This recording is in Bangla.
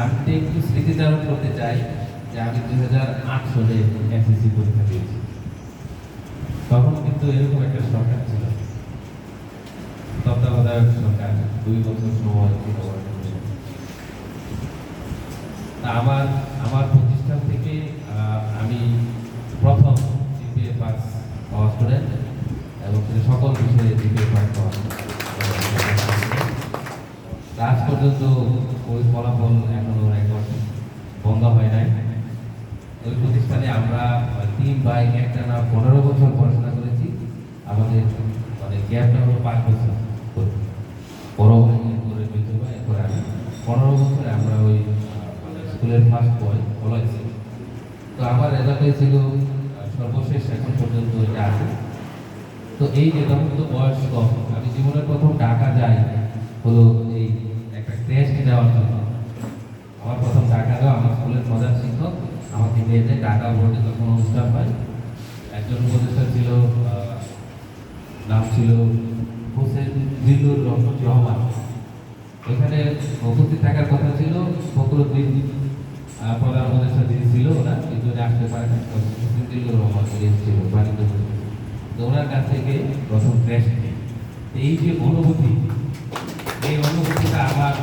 আমি তো একটু স্মৃতিচারণ করতে চাই যে আমি দুই হাজার আট সালে এসএসসি পরীক্ষা দিয়েছি। তখন কিন্তু এরকম একটা সরকার ছিল। তত্ত্বাবধায়ক সরকার, দুই বছর সময় তা আমার আমার প্রতিষ্ঠান থেকে আমি প্রথম জিপিএ পাস পাওয়া স্টুডেন্ট এবং সকল বিষয়ে জিপিএ পাস পাওয়া আজ পর্যন্ত ওই ফলাফল এখনও রেকর্ড বন্ধ হয় নাই। ওই প্রতিষ্ঠানে আমরা তিন ভাই একটা না পনেরো বছর পড়াশোনা করেছি। আমাদের মানে গ্যাপটা হলো পাঁচ বছর বড় করে বলতে ভাই এরপর আমি। পনেরো বছরে আমরা ওই স্কুলের ফার্স্ট বয় বলাইছি তো আমার হয়েছিল আহ, সর্বশেষ এখন পর্যন্ত এটা আছে। তো এই যে তখন তো বয়স কম আমি জীবনের প্রথম টাকা যাই হলো এই একটা টেস্ট দেওয়ার জন্য আমার প্রথম টাকা দেওয়া আমার স্কুলের মজার শিক্ষক আমাকে নিয়ে যে টাকা বোর্ডে তখন অনুষ্ঠান হয়। একজন উপদেষ্টা ছিল নাম ছিল হোসেন জিল্লুর রহমান ওইখানে উপস্থিত থাকার কথা ছিল ফখরুদ্দিন প্রধান উপদেষ্টা যিনি ছিল, ওরা কিন্তু আসতে পারেন, হোসেন জিল্লুর রহমান ছিল, বাণিজ্য তো ওনার কাছ থেকে প্রথম ক্র্যাশ এই যে অনুভূতি, এই অনুভূতিটা আমার